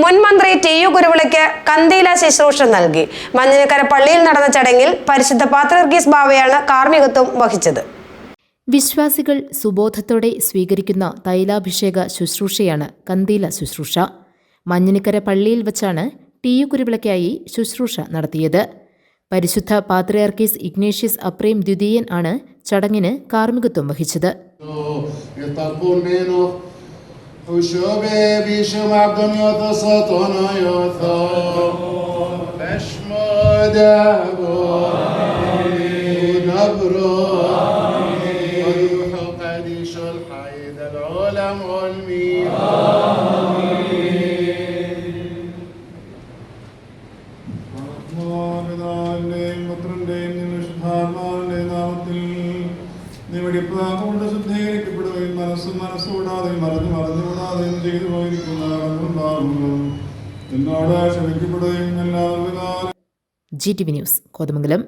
മുൻ മന്ത്രി T U കുരുവിളയ്ക്ക് കന്തീല ശുശ്രൂഷ നൽകി. മഞ്ഞനക്കര പള്ളിയിൽ നടന്ന ചടങ്ങിൽ പരിശുദ്ധ പാത്രീസ് ബാവയാണ് കാർമ്മികത്വം വഹിച്ചത്. വിശ്വാസികൾ സുബോധത്തോടെ സ്വീകരിക്കുന്ന തൈലാഭിഷേക ശുശ്രൂഷയാണ് കന്തീല ശുശ്രൂഷ. മഞ്ഞിനിക്കര പള്ളിയിൽ വച്ചാണ് ടി യു കുരുവിളയ്ക്കായി ശുശ്രൂഷ നടത്തിയത്. പരിശുദ്ധ പാത്രയാർക്കീസ് ഇഗ്നേഷ്യസ് അപ്രേം ദ്വിതീയൻ ആണ് ചടങ്ങിന് കാർമ്മികത്വം വഹിച്ചത്. وشوبي شمع دنيا تسطنا يوثو بشمود أبو نبرو وروح قديش الحيد العلم والمين പിതാവിന്റെയും പുത്രന്റെയും വിശുദ്ധാത്മാവിന്റെയും നാമത്തിൽ നീ വെടിപ്പാകൊണ്ട് ശുദ്ധീകരിക്കപ്പെടുകയും മനസ്സും മനസ്സുകൂടാതെയും മറന്നു മറന്നുകൂടാതെയും ചെയ്തു പോയിരിക്കുന്ന കണ്ടുണ്ടാകുന്നു എന്നോട് ക്ഷമിക്കപ്പെടുകയും എല്ലാ ജിടിവി ന്യൂസ് കോതമംഗലം.